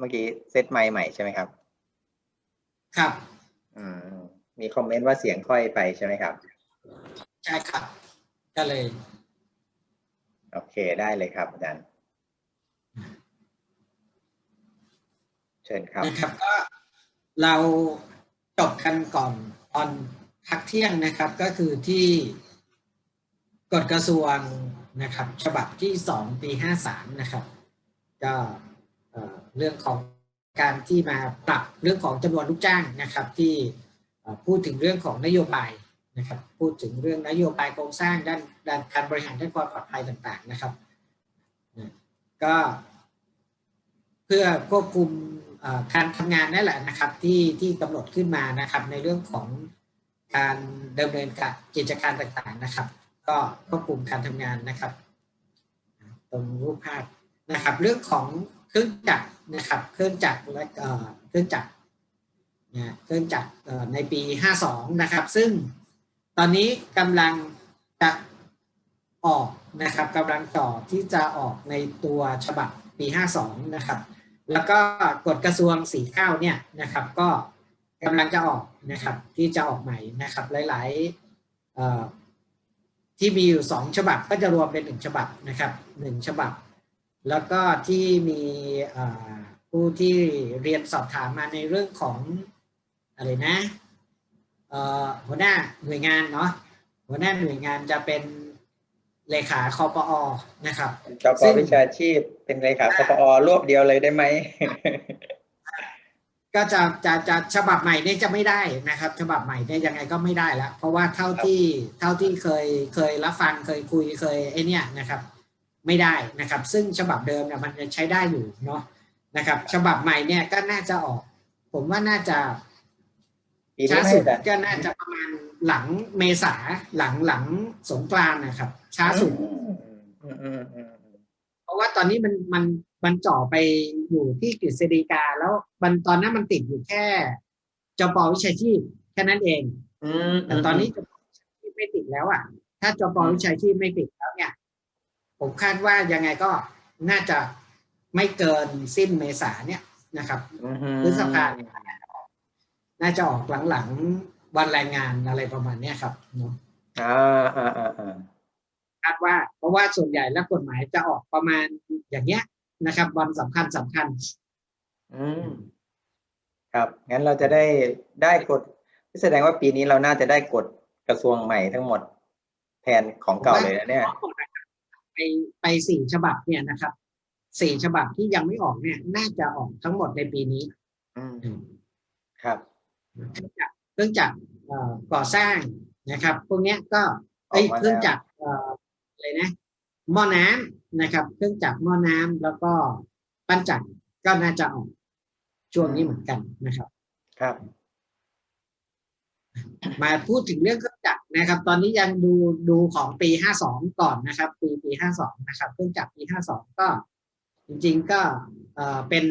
เมื่อกี้เซตไมค์ใหม่ใช่ไหมครับ ครับ อืมมีคอมเมนต์ว่าเสียงค่อยไปใช่ไหมครับ ใช่ครับ ก็เลย โอเคได้เลยครับอาจารย์เชิญครับนะครับก็เราจบกันก่อนตอนพักเที่ยงนะครับ ก็คือที่กฎกระทรวงนะครับ ฉบับที่สองปีห้าสามนะครับ ก็ เรื่องของการที่มาปรับเรื่องของจำนวนลูกจ้างนะครับ ที่พูดถึงเรื่องของนโยบายนะครับ พูดถึงเรื่องนโยบายโครงสร้างด้านด้านการบริหารด้านความปลอดภัยต่างๆนะครับ ก็เพื่อควบคุมการทำงานนั่นแหละนะครับที่ที่กำหนดขึ้นมานะครับ ในเรื่องของการดำเนินการกิจการต่างๆนะครับ ก็ควบคุมการทำงานนะครับ ตรงรูปภาพนะครับ เรื่องของ เครื่องจักรนะครับ เครื่องจักรและเอ่อเครื่องจักรนะเครื่องจักรในปี 52 นะครับ ซึ่งตอนนี้กำลังจะออกนะครับกำลังต่อที่จะออกในตัวฉบับปี 52 นะครับ แล้วก็กฎกระทรวง 49 เนี่ยนะครับ ก็กำลังจะออกนะครับ ที่จะออกใหม่นะครับ หลายๆเอ่อที่มีอยู่สองฉบับก็จะรวมเป็นหนึ่งฉบับนะครับหนึ่งฉบับ แล้วก็ที่มีเอ่อผู้ที่เรียนสอบถามมาในเรื่องของอะไรนะเอ่อหัวหน้าหน่วยงานเนาะหัวหน้าหน่วยงานจะเป็นเลขาคอปอนะครับจปวิชาชีพเป็นเลขาคปอรวบเดียวเลยได้ไหมก็จะจะจะฉบับใหม่เนี่ยจะไม่ได้นะครับ ฉบับใหม่เนี่ยยังไงก็ไม่ได้แล้วเพราะว่าเท่าที่เท่าที่เคยเคยรับฟังเคยคุยเคยไอเนี่ยนะครับ ไม่ได้นะครับ ซึ่งฉบับเดิมเนี่ยมันจะใช้ได้อยู่เนาะนะครับ ฉบับใหม่เนี่ยก็น่าจะออก ผมว่าน่าจะปีนี้ช้าไหมสุดอาจารย์ก็น่าจะประมาณหลังเมษาหลังหลังสงกรานต์นะครับ ช้าสุดอืมอืมอืมอืมเพราะว่าตอนนี้มันมันมันจ่อไปอยู่ที่กฤษฎีกา แล้วมันตอนนั้นมันติดอยู่แค่จปวิชาชีพแค่นั้นเองอืมแต่ตอนนี้จปวิชาชีพไม่ติดแล้วอะ ถ้าจปวิชาชีพไม่ติดแล้วเนี่ย ผมคาดว่ายังไงก็น่าจะไม่เกินสิ้นเมษาเนี่ยนะครับอืมพฤษภาเนี่ยน่าจะออกหลังๆวันแรงงานอะไรประมาณเนี้ยครับเนาะอ่าอ่าอ่าอ่าคาดว่า เพราะว่าส่วนใหญ่แล้วกฎหมายจะออกประมาณอย่างเงี้ยนะครับวันสำคัญสำคัญ อืมครับงั้นเราจะได้ได้กฎแสดงว่าปีนี้เราน่าจะได้กฎกระทรวงใหม่ทั้งหมด แทนของเก่าเลยนะเนี่ย ไปไปสี่ฉบับเนี่ยนะครับสี่ฉบับที่ยังไม่ออกเนี่ย น่าจะออกทั้งหมดในปีนี้อืมครับเครื่องจักรเครื่องจักรเอ่อก่อสร้างนะครับ พวกเนี้ยก็เอ้ยออกมาแล้วเครื่องจักรเอ่ออะไรนะหม้อน้ำนะครับ เครื่องจักรหม้อน้ำแล้วก็ปั้นจักรก็น่าจะออกช่วงนี้เหมือนกันนะครับ ครับ มาพูดถึงเรื่องเครื่องจักรนะครับ ตอนนี้ยังดูดูของปีห้าสองก่อนนะครับ ปีปีห้าสองนะครับเครื่องจักรปีห้าสองก็ จริง ๆ ก็เอ่อเป็น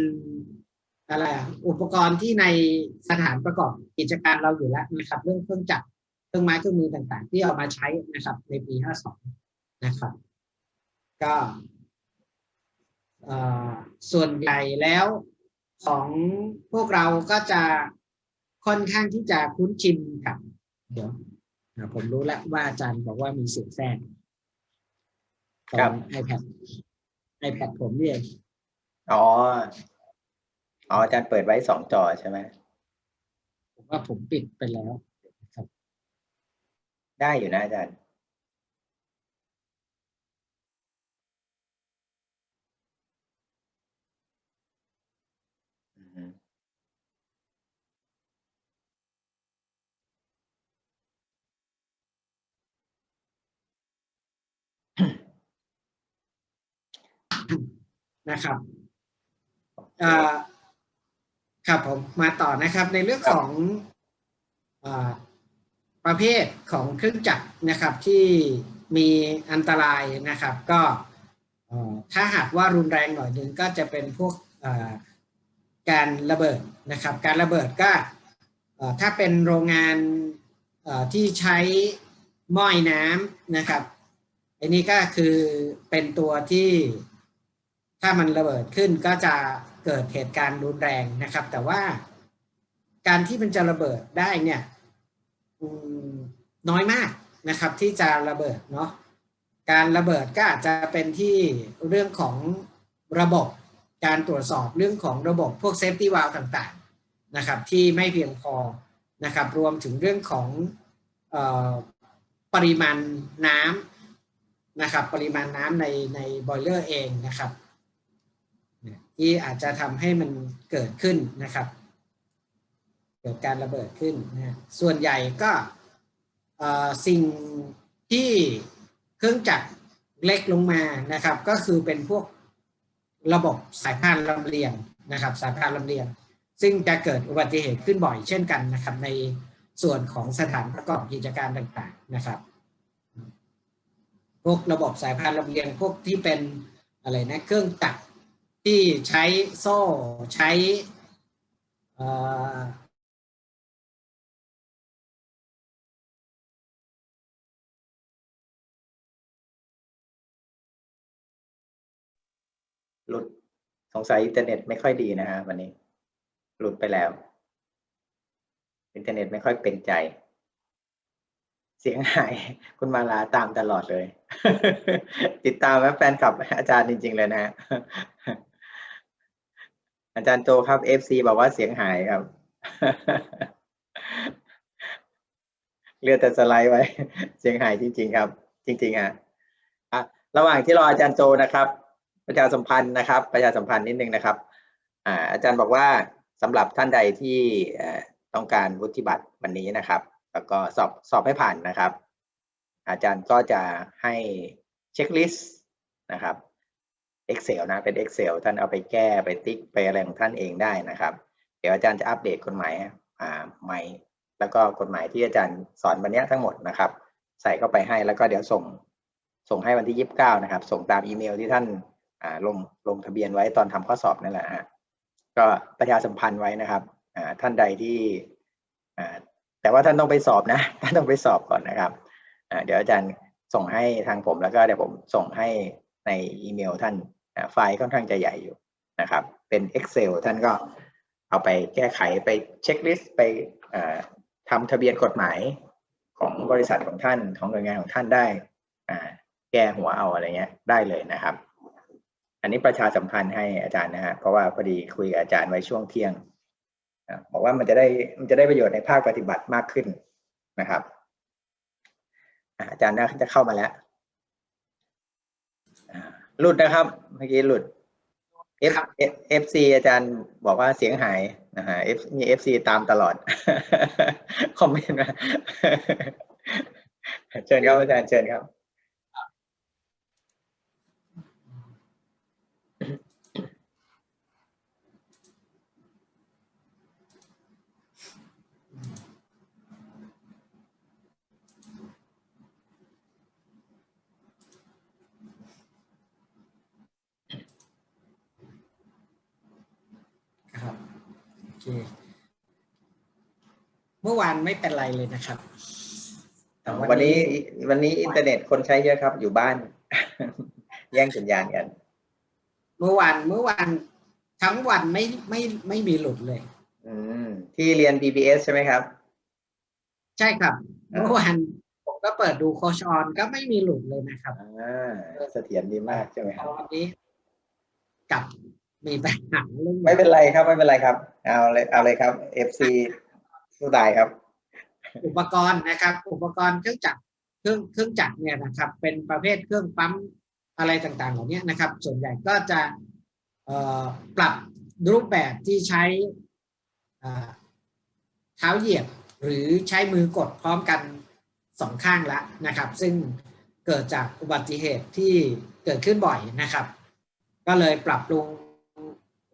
อะไรอุปกรณ์ที่ในสถานประกอบกิจการเราอยู่แล้วนะครับ เรื่องเครื่องจักรเครื่องไม้เครื่องมือต่าง ๆ ที่เอามาใช้นะครับ ในปีห้าสองนะครับ ก็ส่วนใหญ่แล้วของพวกเราก็จะ ค่อนข้างที่จะคุ้นชินกับเดี๋ยวอะผมรู้แล้วว่าอาจารย์บอกว่ามีเสียงแทรกครับไอแพด iPad ผมนี่เองอ๋ออ๋ออาจารย์เปิดไว้สองจอใช่ไหมผมว่าผมปิดไปแล้วครับ ได้อยู่นะอาจารย์ นะครับครับผมมาต่อนะครับ ในเรื่องของอประเภทของเครื่องจักรนะครับที่มีอันตรายนะครับ ก็ถ้าหากว่ารุนแรงหน่อยหนึ่งก็จะเป็นพวกการระเบิดนะครับ การระเบิดก็ถ้าเป็นโรงงานที่ใช้ม้อยน้ำนะครับอันนี้ก็คือเป็นตัวที่ ถ้ามันระเบิดขึ้นก็จะเกิดเหตุการณ์รุนแรงนะครับ แต่ว่าการที่มันจะระเบิดได้เนี่ยน้อยมากนะครับที่จะระเบิดเนาะการระเบิดก็อาจจะเป็นที่เรื่องของระบบการตรวจสอบเรื่องของระบบพวกเซฟตี้วาลต่างๆนะครับที่ไม่เพียงพอนะครับรวมถึงเรื่องของออปริมาณน้ำนะครับปริมาณน้ำในในบอยเลอร์เองนะครับ ที่อาจจะทำให้มันเกิดขึ้นนะครับ เกิดการระเบิดขึ้นนะส่วนใหญ่ก็สิ่งที่เครื่องจักรเล็กลงมานะครับ ก็คือเป็นพวกระบบสายพานลำเลียงนะครับ สายพานลำเลียง ซึ่งจะเกิดอุบัติเหตุขึ้นบ่อยเช่นกันนะครับ ในส่วนของสถานประกอบกิจการต่างๆนะครับ พวกระบบสายพานลำเลียงพวกที่เป็นอะไรนะเครื่องจักร ที่ใช้โซ่ใช้หลุดสงสัยอินเทอร์เน็ตไม่ค่อยดีนะฮะวันนี้ หลุดไปแล้ว อินเทอร์เน็ตไม่ค่อยเป็นใจ เสียงหายคุณมาลาตามตลอดเลย ติดตามแฟนคลับอาจารย์จริง ๆ เลยนะฮะ อาจารย์โจครับ FC บอกว่าเสียงหายครับเลือแต่สไลด์ไว้ เสียงหายจริง ๆ ครับ จริงๆอะอะระหว่างที่รออาจารย์โจนะครับ ประชาสัมพันธ์นะครับ ประชาสัมพันธ์นิดนึงนะครับ อ่า อาจารย์บอกว่าสำหรับท่านใดที่ต้องการวุฒิบัตรวันนี้นะครับ แล้วก็สอบสอบให้ผ่านนะครับ อาจารย์ก็จะให้เช็คลิสต์นะครับ Excel นะเป็น Excel ท่านเอาไปแก้ไปติ๊กไปอะไรของท่านเองได้นะครับ เดี๋ยวอาจารย์จะอัปเดตกฎหมายอ่าใหม่ แล้วก็กฎหมายที่อาจารย์สอนวันนี้ทั้งหมดนะครับ ใส่เข้าไปให้แล้วก็เดี๋ยวส่งส่งให้วันที่ยี่สิบเก้านะครับ ส่งตามอีเมลที่ท่านอ่าลงลงทะเบียนไว้ตอนทำข้อสอบนั่นแหละฮะก็ประชาสัมพันธ์ไว้นะครับอ่าท่านใดที่อ่าแต่ว่าท่านต้องไปสอบนะท่านต้องไปสอบก่อนนะครับอ่าเดี๋ยวอาจารย์ส่งให้ทางผมแล้วก็เดี๋ยวผมส่งให้ในอีเมลท่าน ไฟล์ค่อนข้างจะใหญ่อยู่นะครับ เป็น Excel ท่านก็เอาไปแก้ไขไปเช็คลิสต์ไปอ่าทำทะเบียนกฎหมายของบริษัทของท่านของหน่วยงานของท่านได้แก้หัวเอาอะไรเงี้ยได้เลยนะครับ อันนี้ประชาสัมพันธ์ให้อาจารย์นะฮะเพราะว่าพอดีคุยกับอาจารย์ไว้ช่วงเที่ยงบอกว่ามันจะได้มันจะได้ประโยชน์ในภาคปฏิบัติมากขึ้นนะครับอาจารย์น่าจะเข้ามาแล้ว หลุดนะครับ เมื่อกี้หลุด F F F C อาจารย์บอกว่าเสียงหายนะฮะ F มี F C ตามตลอด คอมเมนต์มาเชิญครับอาจารย์เชิญครับครับโอ เคเมื่อวานไม่เป็นไรเลยนะครับ แต่วันนี้วันนี้อินเทอร์เน็ตคนใช้เยอะครับ อยู่บ้าน แย่งสัญญาณกัน เมื่อวานเมื่อวานทั้งวันไม่ไม่ไม่มีหลุดเลย อืมที่เรียน BBS ใช่ไหมครับ ใช่ครับอ่าเมื่อวานผมก็เปิดดูโคชออนก็ไม่มีหลุดเลยนะครับอ่าเสถียรดีมากใช่ไหมครับตอนนี้กลับ มีปัญหาเรื่องไม่เป็นไรครับ ไม่เป็นไรครับ เอาเลยเอาเลยครับ FC สู้ตายครับ อุปกรณ์นะครับ อุปกรณ์เครื่องจักรเครื่องเครื่องจักรเนี่ยนะครับ เป็นประเภทเครื่องปั๊มอะไรต่างๆ เหล่านี้นะครับ ส่วนใหญ่ก็จะเอ่อปรับรูปแบบที่ใช้อ่าเท้าเหยียบหรือใช้มือกดพร้อมกันสองข้างละนะครับ ซึ่งเกิดจากอุบัติเหตุที่เกิดขึ้นบ่อยนะครับ ก็เลยปรับปรุง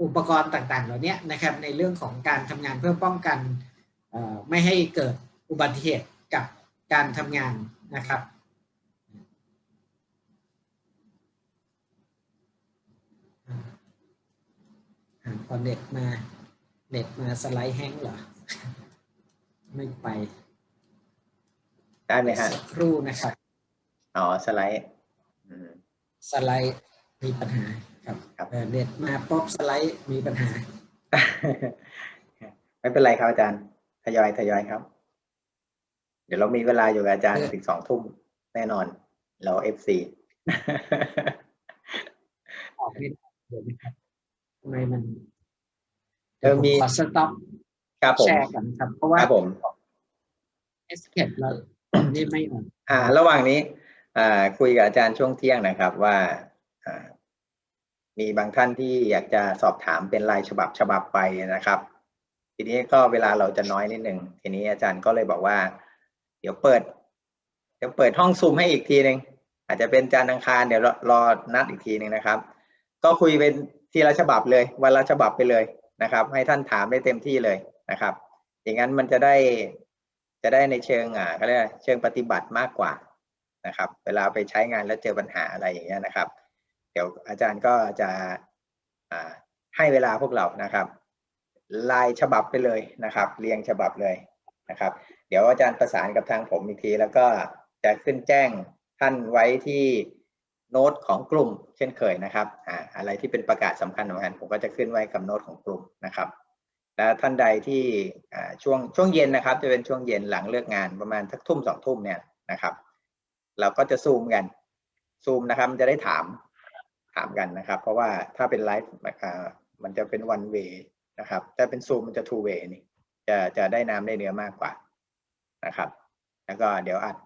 อุปกรณ์ต่างๆ เหล่านี้นะครับในเรื่องของการทำงานเพื่อป้องกันเอ่อไม่ให้เกิดอุบัติเหตุกับการทำงานนะครับอ่าพอเน็ตมาเน็ตมาสไลด์แห้งก์เหรอ ไม่ไป ได้ไหมฮะสักครู่นะครับ อ๋อ สไลด์อืมสไลด์มีปัญหา ครับครับเออเน็ตมาป๊อปสไลด์มีปัญหา ไม่เป็นไรครับอาจารย์ทยอยทยอยครับ เดี๋ยวเรามีเวลาอยู่กับอาจารย์เออถึงสองทุ่มแน่นอน เราเอฟซีออกไม่ได้เดี๋ยวนะครับทำไมมันเออมีขอสต็อปครับผมแชร์กันครับ เพราะคว่ารับผมเอสเคเรานี่ไม่ออกอ่า ระหว่างนี้ อ่า คุยกับอาจารย์ช่วงเที่ยงนะครับ ว่าอ่า มีบางท่านที่อยากจะสอบถามเป็นรายฉบับฉบับไปนะครับ ทีนี้ก็เวลาเราจะน้อยนิดหนึ่งทีนี้อาจารย์ก็เลยบอกว่า เดี๋ยวเปิดเดี๋ยวเปิดห้องซูมให้อีกทีหนึ่งอาจจะเป็นจานทร์อังคารเดี๋ยวรอรอนัดอีกทีหนึ่งนะครับ ก็คุยเป็นทีละฉบับเลย วันละฉบับไปเลยนะครับ ให้ท่านถามได้เต็มที่เลยนะครับ อย่างนั้นมันจะได้จะได้ในเชิงอ่าเขาเรียกเชิงปฏิบัติมากกว่านะครับ เวลาไปใช้งานแล้วเจอปัญหาอะไรอย่างเงี้ยนะครับ เดี๋ยวอาจารย์ก็จะให้เวลาพวกเรานะครับลายฉบับไปเลยนะครับ เรียงฉบับเลยนะครับ เดี๋ยวอาจารย์ประสานกับทางผมอีกที แล้วก็จะขึ้นแจ้งท่านไว้ที่โน้ตของกลุ่ม เช่นเคยนะครับอ่าอะไรที่เป็นประกาศสำคัญสำคัญผมก็จะขึ้นไว้กับโน้ตของกลุ่มนะครับ และท่านใดที่ช่วงช่วงเย็นนะครับ จะเป็นช่วงเย็นหลังเลิกงานประมาณสักทุ่มสองทุ่มเนี่ยนะครับ เราก็จะซูมกันซูมนะครับจะได้ถาม ถามกันนะครับ เพราะว่าถ้าเป็นไลฟ์มันจะเป็น one way นะครับถ้าเป็นซูมมันจะ two way นี่จะจะได้น้ำได้เนื้อมากกว่านะครับ แล้วก็เดี๋ยวอัด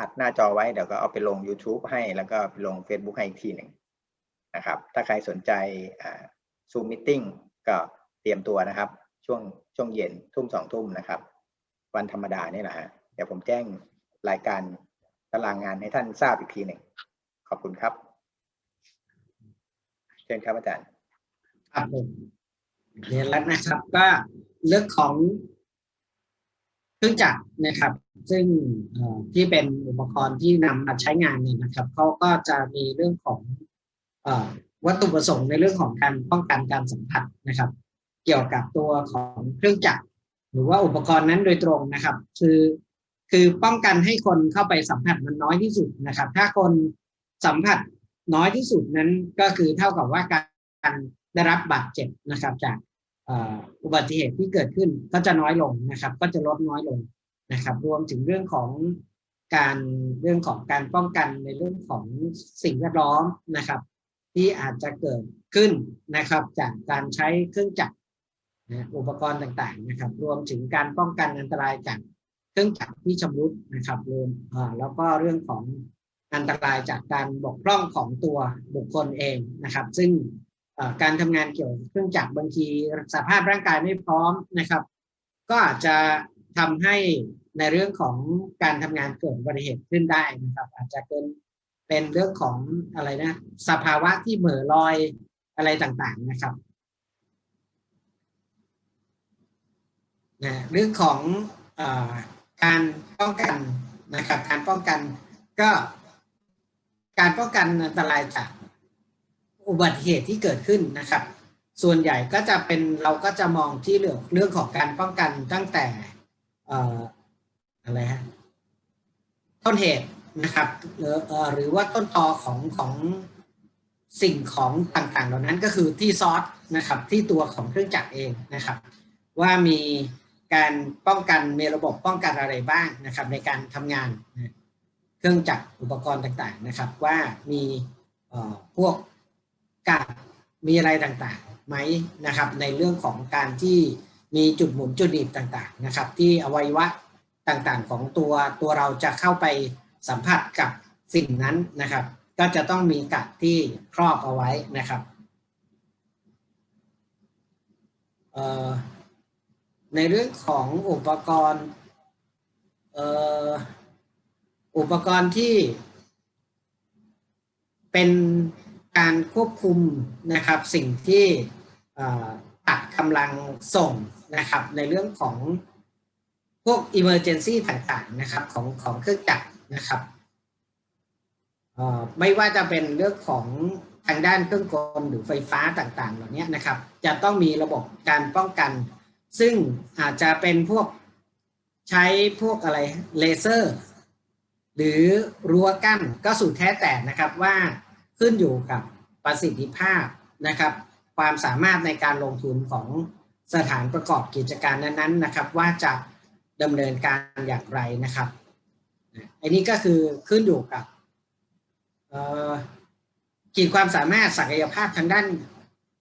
อัดหน้าจอไว้เดี๋ยวก็เอาไปลง YouTube ให้แล้วก็ไปลง Facebook ให้อีกทีหนึ่งนะครับ ถ้าใครสนใจอ่า Zoom Meeting ก็เตรียมตัวนะครับ ช่วงช่วงเย็นทุ่มสองทุ่มนะครับ วันธรรมดานี่แหละฮะเดี๋ยวผมแจ้งรายการตารางงานให้ท่านทราบอีกทีหนึ่งขอบคุณครับ เชิญครับอาจารย์ครับผมเรียนแล้วนะครับ ก็เรื่องของเครื่องจักรนะครับ ซึ่งที่เป็นอุปกรณ์ที่นำมาใช้งานเนี่ยนะครับเขาก็จะมีเรื่องของอวัตถุประสงค์ในเรื่องของการป้องกันการสัมผัสนะครับ เกี่ยวกับตัวของเครื่องจักร หรือว่าอุปกรณ์นั้นโดยตรงนะครับ คือคือป้องกันให้คนเข้าไปสัมผัสมันน้อยที่สุดนะครับ ถ้าคนสัมผัส น้อยที่สุดนั้นก็คือเท่ากับว่าการได้รับบาดเจ็บนะครับ จากอุบัติเหตุที่เกิดขึ้นก็จะน้อยลงนะครับ ก็จะลดน้อยลงนะครับ รวมถึงเรื่องของการเรื่องของการป้องกันในเรื่องของสิ่งแวดล้อมนะครับ ที่อาจจะเกิดขึ้นนะครับ จากการใช้เครื่องจักรนะอุปกรณ์ต่างๆนะครับ รวมถึงการป้องกันอันตรายจากเครื่องจักรที่ชำรุดนะครับรวมแล้วก็เรื่องของ อันตรายจากการบกพร่องของตัวบุคคลเองนะครับ ซึ่งการทำงานเกี่ยวกับเครื่องจักรบางทีสภาพร่างกายไม่พร้อมนะครับ ก็อาจจะทำให้ในเรื่องของการทำงานเกิดอุบัติเหตุขึ้นได้นะครับ อาจจะเป็นเป็นเรื่องของอะไรนะ สภาวะที่เหม่อลอยอะไรต่างๆนะครับนะเรื่องของอการป้องกันนะครับ การป้องกันก็ การป้องกันอันตรายจากอุบัติเหตุที่เกิดขึ้นนะครับ ส่วนใหญ่ก็จะเป็นเราก็จะมองที่เรื่องเรื่องของการป้องกันตั้งแต่อออะไรฮะต้นเหตุนะครับหรือเอ่อหรือว่าต้นตอของของสิ่งของต่างๆ เหล่านั้นก็คือที่ซอสนะครับที่ตัวของเครื่องจักรเองนะครับ ว่ามีการป้องกันมีระบบป้องกันอะไรบ้างนะครับ ในการทำงานนะ เครื่องจักรอุปกรณ์ต่างๆนะครับ ว่ามีพวกกาดมีอะไรต่างๆไหมนะครับ ในเรื่องของการที่มีจุดหมุนจุดหนีบต่างๆนะครับ ที่อวัยวะต่างๆของตัวตัวเราจะเข้าไปสัมผัสกับสิ่งนั้นนะครับ ก็จะต้องมีกัดที่ครอบเอาไว้นะครับในเรื่องของอุปกรณ์ อุปกรณ์ที่เป็นการควบคุมนะครับสิ่งที่ตัดกำลังส่งนะครับในเรื่องของพวก emergency ต่างๆนะครับของของเครื่องจักรนะครับไม่ว่าจะเป็นเรื่องของทางด้านเครื่องกลหรือไฟฟ้าต่างๆ เหล่านี้นะครับ จะต้องมีระบบการป้องกัน ซึ่งอาจจะเป็นพวกใช้พวกอะไรเลเซอร์ หรือรั้วกั้นก็สุดแท้แต่นะครับว่าขึ้นอยู่กับประสิทธิภาพนะครับ ความสามารถในการลงทุนของสถานประกอบกิจการนั้นๆนะครับ ว่าจะดำเนินการอย่างไรนะครับ อันนี้ก็คือขึ้นอยู่กับเอ่อขีดความสามารถศักยภาพทางด้าน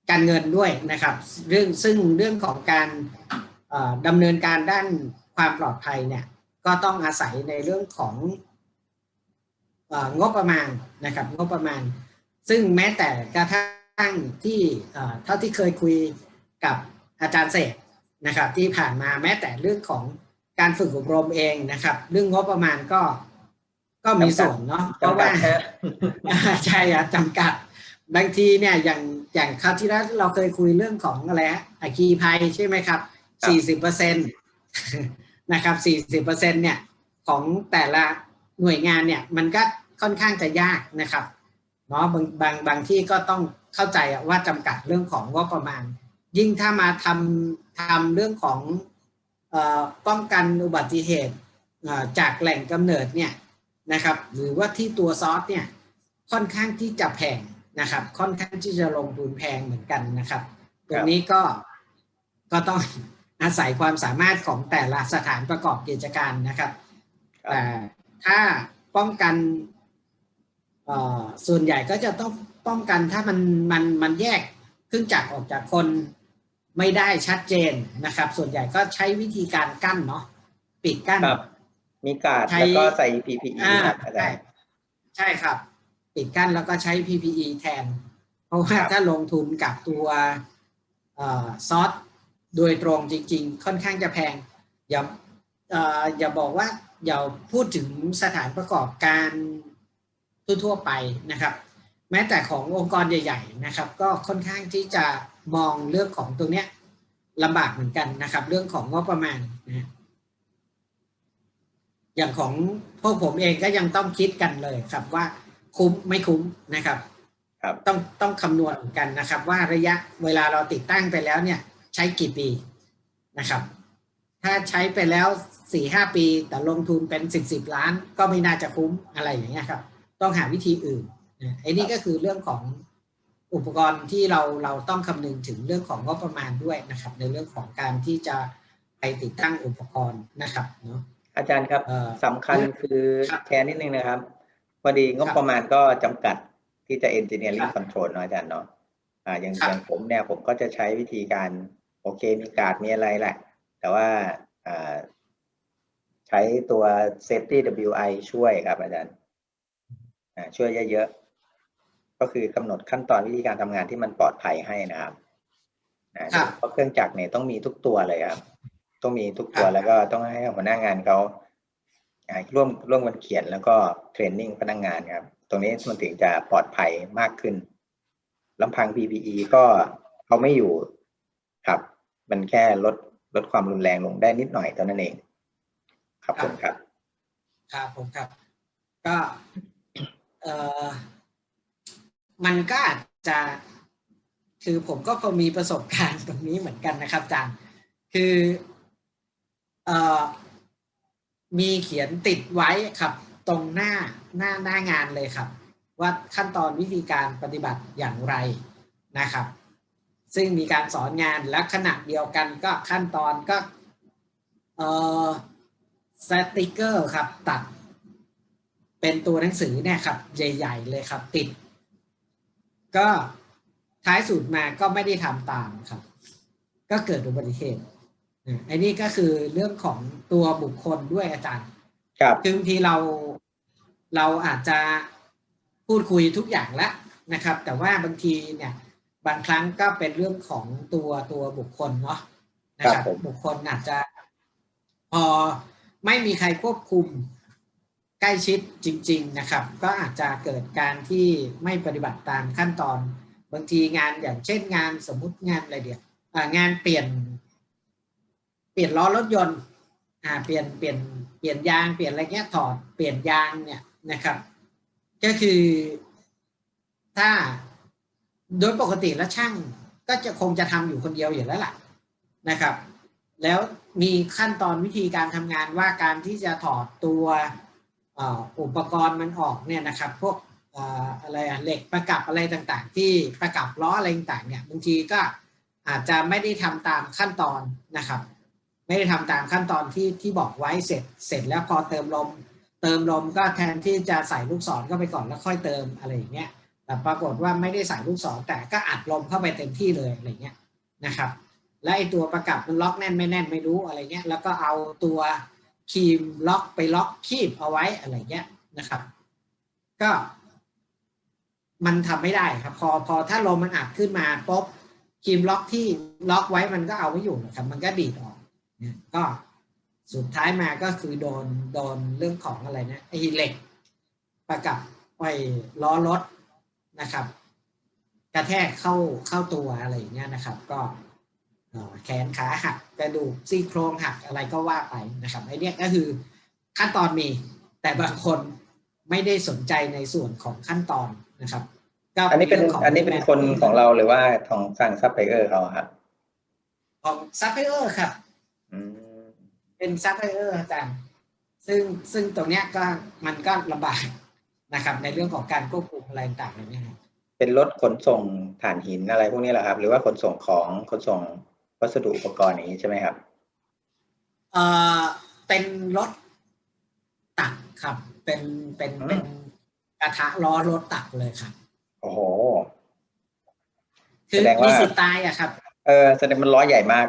การเงินด้วยนะครับเรื่องซึ่งเรื่องของการเอ่อดำเนินการด้านความปลอดภัยเนี่ยก็ต้องอาศัยในเรื่องของ งบประมาณนะครับงบประมาณ ซึ่งแม้แต่กระทั่งที่เอ่อเท่าที่เคยคุยกับอาจารย์เสกนะครับที่ผ่านมาแม้แต่เรื่องของการฝึกอบรมเองนะครับ เรื่องงบประมาณก็ก็มีส่วนเนาะเพราะจำกัว่าดฮะใช่อะจำกัดบางทีเนี่ยอย่างอย่างคราวที่แล้วเราเคยคุยเรื่องของอะไรฮะอาคีภัยใช่ไหมครับครับสี่สิบเปอร์เซ็นตนะครับสี่สิบเปอร์เซ็นเนี่ยของแต่ละหน่วยงานเนี่ยมันก็ ค่อนข้างจะยากนะครับเนาะบางบางบางที่ก็ต้องเข้าใจอะว่าจำกัดเรื่องของงบประมาณ ยิ่งถ้ามาทำทำเรื่องของเอ่อป้องกันอุบัติเหตุเอ่อจากแหล่งกำเนิดเนี่ยนะครับ หรือว่าที่ตัวซอสเนี่ยค่อนข้างที่จะแพงนะครับ ค่อนข้างที่จะลงทุนแพงเหมือนกันนะครับตรงนี้ก็ก็ต้องอาศัยความสามารถของแต่ละสถานประกอบกิจการนะครับครับแต่ถ้าป้องกันเอ่อ ส่วนใหญ่ก็จะต้องป้องกันถ้ามันมันมันแยกเครื่องจักรออกจากคนไม่ได้ชัดเจนนะครับ ส่วนใหญ่ก็ใช้วิธีการกั้นเนาะปิดกั้นครับมีการ์ดใช้แล้วก็ใส่ PPE อ่าครับอาจาใช่รย์ใช่ครับ ปิดกั้นแล้วก็ใช้ PPE แทน เพราะว่าครับถ้าลงทุนกับตัวเอ่อซอสโดยตรงจริง ๆ ค่อนข้างจะแพง อย่าเอ่ออย่าบอกว่าอย่าพูดถึงสถานประกอบการ ทั่วๆไปนะครับ แม้แต่ขององค์กรใหญ่ ๆ นะครับ ก็ค่อนข้างที่จะมองเรื่องของตรงเนี้ยลำบากเหมือนกันนะครับ เรื่องของงบประมาณนะฮะอย่างของพวกผมเองก็ยังต้องคิดกันเลยครับว่าคุ้มไม่คุ้มนะครับครับต้องต้องคำนวณกันนะครับ ว่าระยะเวลาเราติดตั้งไปแล้วเนี่ย ใช้กี่ปีนะครับ ถ้าใช้ไปแล้วสี่ห้าปีแต่ลงทุนเป็นสิบสิบล้าน ก็ไม่น่าจะคุ้มอะไรอย่างเงี้ยครับ ต้องหาวิธีอื่นนะไอ้นี่ก็คือเรื่องของอุปกรณ์ที่เราเราต้องคำนึงถึงเรื่องของงบประมาณด้วยนะครับ ในเรื่องของการที่จะไปติดตั้งอุปกรณ์นะครับเนาะอาจารย์ครับเอ่อสำคัญคือครับแชร์นิดนึงนะครับพอดีงบครับประมาณก็จำกัดที่จะ engineering ครับ control เนอะอาจารย์เนาะอ่าอย่างครับอย่างผมเนี่ยผมก็จะใช้วิธีการโอเคมีการ์ดมีอะไรแหละ แต่ว่าอ่าใช้ตัว safety WI ช่วยครับอาจารย์อ่า ช่วยเยอะๆ ก็คือกำหนดขั้นตอนวิธีการทำงานที่มันปลอดภัยให้นะครับอ่าครับเพราะเครื่องจักรเนี่ยต้องมีทุกตัวเลยครับ ต้องมีทุกตัวครับแล้วก็ต้องให้หัวหน้างานเขาอ่าร่วมร่วมกันเขียนแล้วก็เทรนนิ่งพนักงานครับ ตรงนี้มันถึงจะปลอดภัยมากขึ้นลำพัง PPE ก็เขาไม่อยู่ครับ มันแค่ลดลดความรุนแรงลงได้นิดหน่อยเท่านั้นเอง ครับผมครับ ครับผมครับ ก็เออ มันก็อาจจะคือผมก็พอมีประสบการณ์ตรงนี้เหมือนกันนะครับอาจารย์คืออมีเขียนติดไว้ครับ ตรงหน้าหน้าหน้างานเลยครับ ว่าขั้นตอนวิธีการปฏิบัติอย่างไรนะครับ ซึ่งมีการสอนงานและขณะเดียวกันก็ขั้นตอนก็เออสติกเกอร์ครับตัด เป็นตัวหนังสือเนี่ยครับ ใหญ่ ๆ เลยครับติด ก็ท้ายสุดมาก็ไม่ได้ทำตามครับ ก็เกิดอุบัติเหตุอะอันนี้ก็คือเรื่องของตัวบุคคลด้วยอาจารย์ ครับคือบางทีเราเราอาจจะพูดคุยทุกอย่างแล้วนะครับ แต่ว่าบางทีเนี่ยบางครั้งก็เป็นเรื่องของตัวตัวบุคคลเนาะนะคครัรับบผมบุคคลอาจจะพอไม่มีใครควบคุม ใกล้ชิดจริง ๆนะครับ ก็อาจจะเกิดการที่ไม่ปฏิบัติตามขั้นตอน บางทีงานอย่างเช่นงานสมมุติงานอะไรเดียวงานเปลี่ยน เปลี่ยนล้อรถยนต์อ่าเปลี่ยนเปลี่ยนเปลี่ยนยางเปลี่ยนอะไรเงี้ยถอดเปลี่ยนยางเนี่ยนะครับ ก็คือถ้าโดยปกติแล้วช่างก็จะคงจะทำอยู่คนเดียวอยู่แล้วล่ะนะครับ แล้วมีขั้นตอนวิธีการทำงานว่าการที่จะถอดตัว อุปกรณ์มันออกเนี่ยนะครับพวกอะไรอะเหล็กประกับอะไรต่างๆ ที่ประกับล้ออะไรต่างๆเนี่ยบางทีก็อาจจะไม่ได้ทำตามขั้นตอนนะครับ ไม่ได้ทำตามขั้นตอนที่ที่บอกไว้เสร็จเสร็จแล้วพอเติมลม เติมลมก็แทนที่จะใส่ลูกศรเข้าไปก่อนแล้วค่อยเติมอะไรอย่างเงี้ยแต่ปรากฏว่าไม่ได้ใส่ลูกศรแต่ก็อัดลมเข้าไปเต็มที่เลยอะไรเงี้ยนะครับ และไอตัวประกับมันล็อกแน่นไม่แน่นไม่รู้อะไรเงี้ยแล้วก็เอาตัว ครีมล็อกไปล็อกคีบเอาไว้อะไรเงี้ยนะครับ ก็ มันทำไม่ได้ครับ พอพอถ้าลมมันอัดขึ้นมาปุ๊บครีมล็อกที่ล็อกไว้มันก็เอาไม่อยู่นะครับ มันก็ดีดออกเนี่ยก็สุดท้ายมาก็คือโดนโดนเรื่องของอะไรนะไอ้เหล็ก ประกับไอ้ล้อรถนะครับ กระแทกเข้าเข้าตัวอะไรอย่างเงี้ยนะครับ ก็ แขนขาหักกระดูกซี่โครงหักอะไรก็ว่าไปนะครับไอ้เนี่ยก็คือขั้นตอนมี แต่บางคนไม่ได้สนใจในส่วนของขั้นตอนนะครับก็อันนี้เป็นรื่องขงอันนี้เป็นคนของเราหรือว่าของฝั่งซัพพลายเออร์เขาอะครับของซัพพลายเออร์ครับอืมเป็นซัพพลายเออร์อาจารย์ซึ่งซึ่งตรงเนี้ยก็มันก็ลำบากนะครับ ในเรื่องของการควบคุมอะไรต่างๆเหล่านี้ครับเป็นรถขนส่งถ่านหินอะไรพวกนี้แหละครับ หรือว่าขนส่งของขนส่ง วัสดุอุปกรณ์อย่างนี้ใช่ไหมครับเอ่อเป็นรถตักครับ เป็นเป็นอืมเป็นกระทะล้อรถตักเลยครับ โอ้โหคือแสดงว่ามีมีสิทธิ์ตายอะครับ เออแสดงมันล้อใหญ่มาก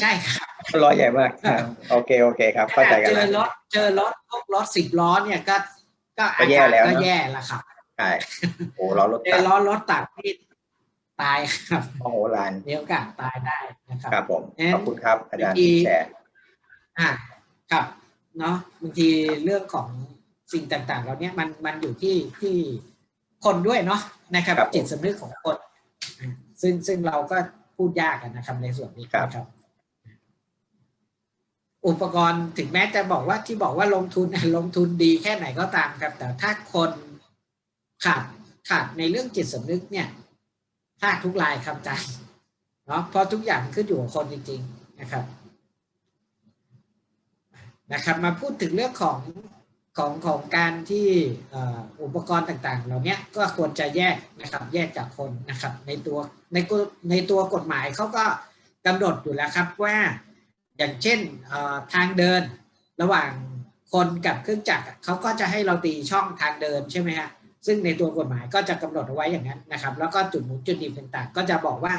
ใช่ครับมันล้อใหญ่มากอ่าโอเคโอเคครับ เข้าใจขกันนาดเจแล้วอรถเจอรถพวกรถสิบล้อเนี่ยก็ก็ก็อาแย่การแล้วก็เนอะแย่แล้วครับใช่โอ้ล้อรถเจตัอดล้อรถตักที่ ตายครับโอ้โหลานมีโอกาสตายได้นะครับครับผมเอ๊ะขอบคุณครับ อาจารย์เมื่อกี้ที่แชร์อ่าครับเนาะบางทีเรื่องของสิ่งต่างๆเราเนี้ยมันมันอยู่ที่ที่คนด้วยเนาะนะครับจิตสำนึกของคนอ่าซึ่งซึ่งเราก็พูดยากกันนะครับในส่วนนี้นะครับ อุปกรณ์ถึงแม้จะบอกว่าที่บอกว่าลงทุนลงทุนดีแค่ไหนก็ตามครับ แต่ถ้าคนขาดขาดในเรื่องจิตสำนึกเนี่ย พลาทุกรายครับอาจารย์เนาะเพราะทุกอย่างขึ้นอยู่กับคนจริง ๆนะครับนะครับ มาพูดถึงเรื่องของของของการที่อุปกรณ์ต่างๆ เหล่านี้ก็ควรจะแยกนะครับ แยกจากคนนะครับ ในตัวในในตัวกฎหมายเขาก็กำหนดอยู่แล้วครับว่าอย่างเช่นทางเดินระหว่างคนกับเครื่องจักรเขาก็จะให้เราตีช่องทางเดินใช่ไหมฮะ ซึ่งในตัวกฎหมายก็จะกำหนดเอาไว้อย่างนั้นนะครับ แล้วก็จุดหมุนจุดดิบต่างๆ ก็จะบอกว่า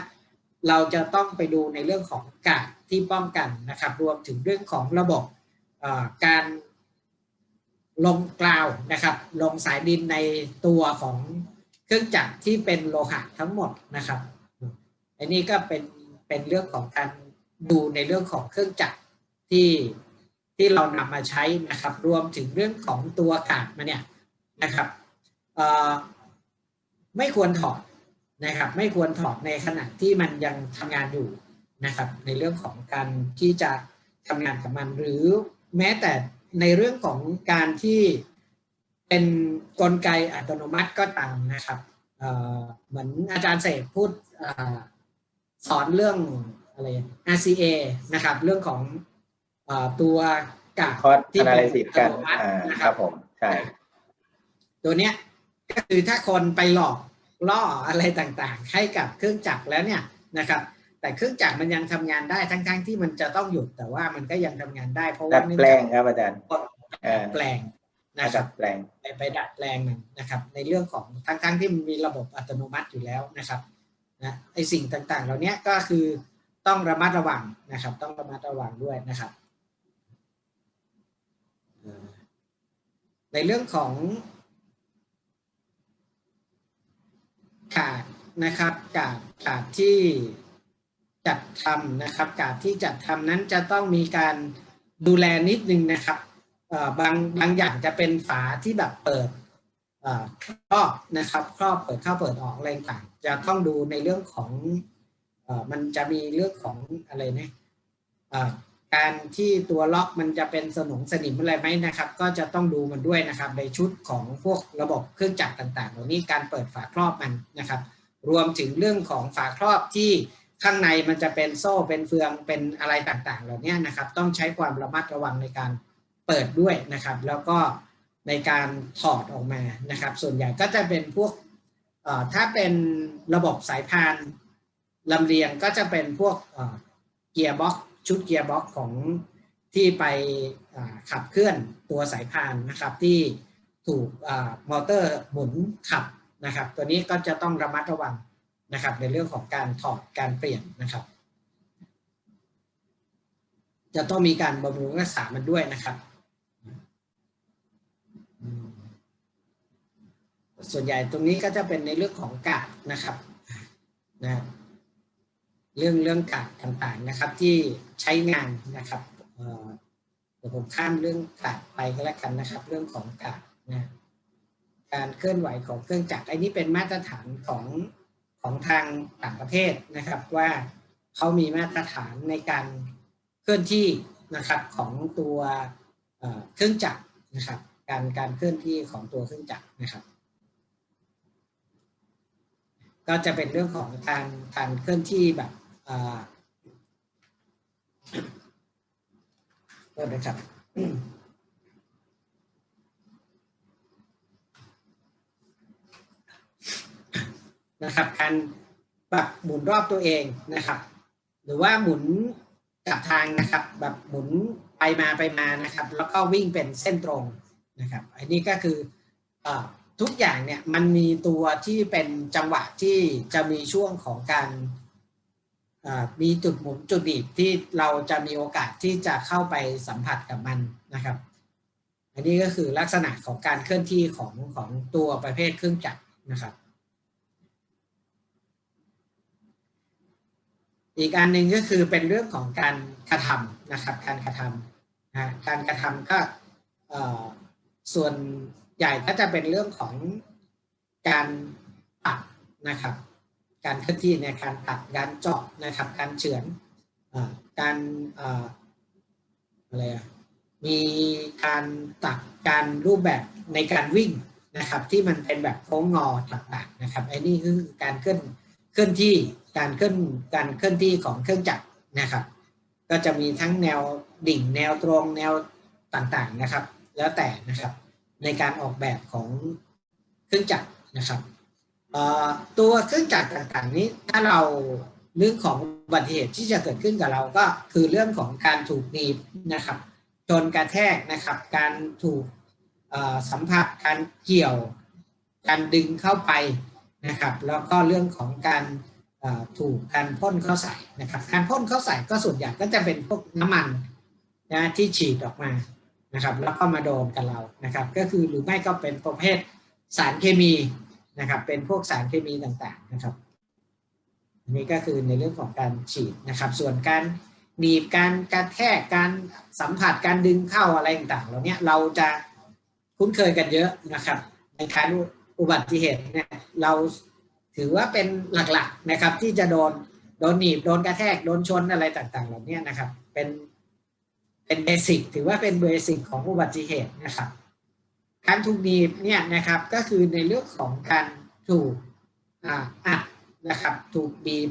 เราจะต้องไปดูในเรื่องของกาดที่ป้องกันนะครับ รวมถึงเรื่องของระบบการลงกลาวนะครับ ลงสายดินในตัวของเครื่องจักรที่เป็นโลหะทั้งหมดนะครับ อันนี้ก็เป็นเป็นเรื่องของการดูในเรื่องของเครื่องจักรที่ที่เรานำมาใช้นะครับ รวมถึงเรื่องของตัวกาดมาเนี่ยนะครับ ไม่ควรถอดนะครับ ไม่ควรถอดในขณะที่มันยังทำงานอยู่นะครับ ในเรื่องของการที่จะทำงานกับมัน หรือแม้แต่ในเรื่องของการที่เป็นกลไกอัตโนมัติก็ตามนะครับเอ่อเหมือนอาจารย์เสกพูดเออสอนเรื่องอะไร RCA นะครับ เรื่องของเออตัวกากคอร์สที่อนาเป็ลินซิสอักัตนโนมัติอ่านะคครัรับบผมใช่ตัวเนี้ย ก็คือถ้าคนไปหลอกล่ออะไรต่างๆ ให้กับเครื่องจักรแล้วเนี่ยนะครับ แต่เครื่องจักรมันยังทำงานได้ทั้งๆที่มันจะต้องหยุดแต่ว่ามันก็ยังทำงานได้เพราะดัว่าดเนื่องแปลจากงครับอาจารย์เออแปลงนะคดัรับดแปลงไปไปดัดแปลงมันนะครับ ในเรื่องของทั้งทั้งที่มันมีระบบอัตโนมัติอยู่แล้วนะครับนะไอสิ่งต่างๆ เหล่านี้ก็คือต้องระมัดระวังนะครับ ต้องระมัดระวังด้วยนะครับเอ่อในเรื่องของ กาดนะครับกาดกาดที่จัดทำนะครับกาดที่จัดทำนั้นจะต้องมีการดูแลนิดนึงนะครับบางบางอย่างจะเป็นฝาที่แบบเปิดครอบนะครับ ครอบเปิดเข้าเปิดออกอะไรต่างจะต้องดูในเรื่องของอมันจะมีเรื่องของอะไรนะเอ่อ การที่ตัวล็อกมันจะเป็นสนงสนิมอะไรไหมนะครับ ก็จะต้องดูมันด้วยนะครับ ในชุดของพวกระบบเครื่องจักรต่างๆเหล่านี้การเปิดฝาครอบมันนะครับ รวมถึงเรื่องของฝาครอบที่ข้างในมันจะเป็นโซ่เป็นเฟืองเป็นอะไรต่างๆ เหล่านี้นะครับ ต้องใช้ความระมัดระวังในการเปิดด้วยนะครับ แล้วก็ในการถอดออกมานะครับ ส่วนใหญ่ก็จะเป็นพวกถ้าเป็นระบบสายพานลำเลียงก็จะเป็นพวกเกียร์บ็อก ชุดเกียร์บ็อกของที่ไปขับเคลื่อนตัวสายพานนะครับ ที่ถูกอมอเตอร์หมุนขับนะครับ ตัวนี้ก็จะต้องระมัดระวังนะครับ ในเรื่องของการถอดการเปลี่ยนนะครับ จะต้องมีการบำรุงรักษามันด้วยนะครับส่วนใหญ่ตรงนี้ก็จะเป็นในเรื่องของกาดนะครับนะ เรื่องเรื่องกาดต่างๆนะครับ ที่ใช้งานนะครับเดี๋ยวผมข้ามเรื่องกาดไปก็แล้วกันนะครับ เรื่องของกาดนะการเคลื่อนไหวของเครื่องจักรไอ้นี้เป็นมาตรฐานของของทางต่างประเทศนะครับว่าเขามีมาตรฐานในการเคลื่อนที่นะครับของตัวเครื่องจักรนะครับ การการเคลื่อนที่ของตัวเครื่องจักรนะครับ ก็จะเป็นเรื่องของการการเคลื่อนที่แบบ อ่าโทษนะครับนะครับ การปรับหมุนรอบตัวเองนะครับ หรือว่าหมุนกลับทางนะครับ แบบหมุนไปมาไปมานะครับ แล้วก็วิ่งเป็นเส้นตรงนะครับ อันนี้ก็คืออทุกอย่างเนี่ยมันมีตัวที่เป็นจังหวะที่จะมีช่วงของการ มีจุดหมุนจุดบีบที่เราจะมีโอกาสที่จะเข้าไปสัมผัสกับมันนะครับ อันนี้ก็คือลักษณะของการเคลื่อนที่ของของตัวประเภทเครื่องจักรนะครับ อีกอันหนึ่งก็คือเป็นเรื่องของการกระทำนะครับ การกระทำนะการกระทำก็ส่วนใหญ่ก็จะเป็นเรื่องของการตัดนะครับ การเคลื่อนที่ในการตัดการเจาะนะครับการเฉือนอการอะไรอะมีการตัดการรูปแบบในการวิ่งนะครับที่มันเป็นแบบโค้งงอต่างๆนะครับไอ้นี่คือการเคลื่อนเคลื่อนที่การเคลื่อนการเคลื่อนที่ของเครื่องจักรนะครับ ก็จะมีทั้งแนวดิ่งแนวตรงแนวต่างๆนะครับ แล้วแต่นะครับในการออกแบบของเครื่องจักรนะครับ ตัวเครื่องจักรต่างๆ นี้ถ้าเราเรื่องของอุบัติเหตุที่จะเกิดขึ้นกับเราก็คือเรื่องของการถูกหนีบนะครับชนกระแทกนะครับ การถูกสัมผัสการเกี่ยว การดึงเข้าไปนะครับ แล้วก็เรื่องของการถูกการพ่นเข้าใส่นะครับ การพ่นเข้าใส่ก็ส่วนใหญ่ก็จะเป็นพวกน้ำมันนะที่ฉีดออกมานะครับ แล้วก็มาโดนกับเรานะครับ ก็คือหรือไม่ก็เป็นประเภทสารเคมี นะครับ เป็นพวกสารเคมีต่างๆนะครับอันนี้ก็คือในเรื่องของการฉีดนะครับ ส่วนการหนีบการกระแทกการสัมผัสการดึงเข้าอะไรต่างๆเหล่านี้เราจะคุ้นเคยกันเยอะนะครับ ในการอุบัติเหตุเนี่ยเราถือว่าเป็นหลักๆนะครับ ที่จะโดนโดนหนีบโดนกระแทกโดนชนอะไรต่างๆ เหล่านี้นะครับ เป็นเป็นเบสิกถือว่าเป็นเบสิกของอุบัติเหตุนะครับ การถูกหนีบเนี่ยนะครับก็คือในเรื่องของการถูกอะอัดนะครับถูกบีบ